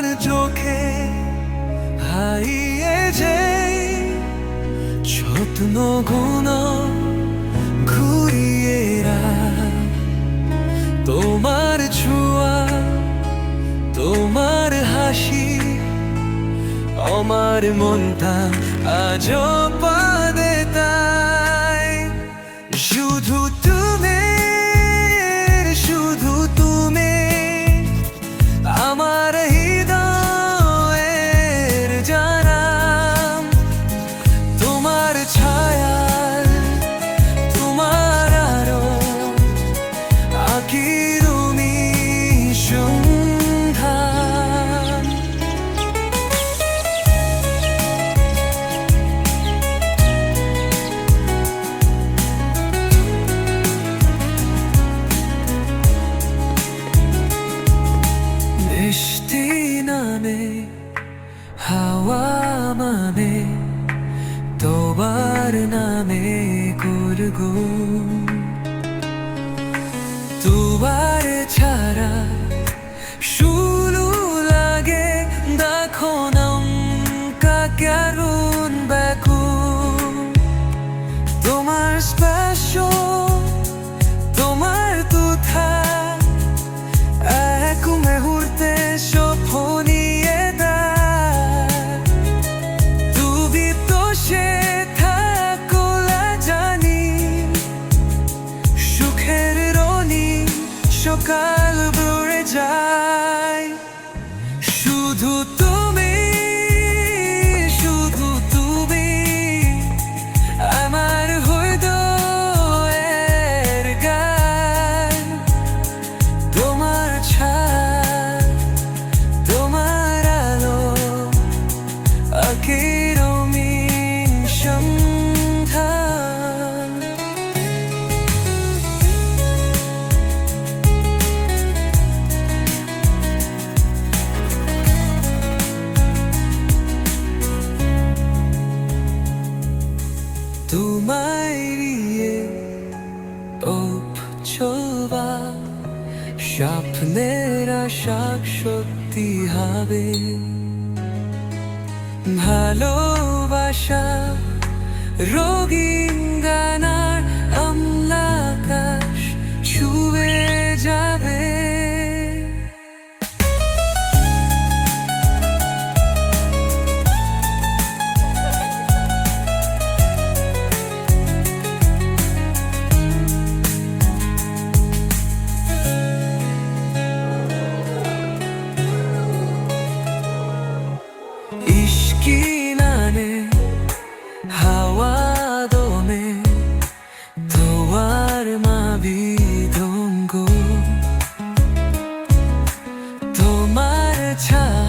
তোমার চোখে হারিয়ে যে স্বপ্ন গুণ ঘুরিয়ে তোমার ছোঁয়া, তোমার হাসি, আমার মনটা আজ পাদে তাই। শুধু তুমি বৃষ্টি নামে হাওয়া মানে তোমার নামে করগো তোমার ছাড়া সকাল ভরে যায়। শুধু উপচবা স্বপ্নের আশাক সত্যি হবে। ভালোবাসা রোগীন গানা ছায়া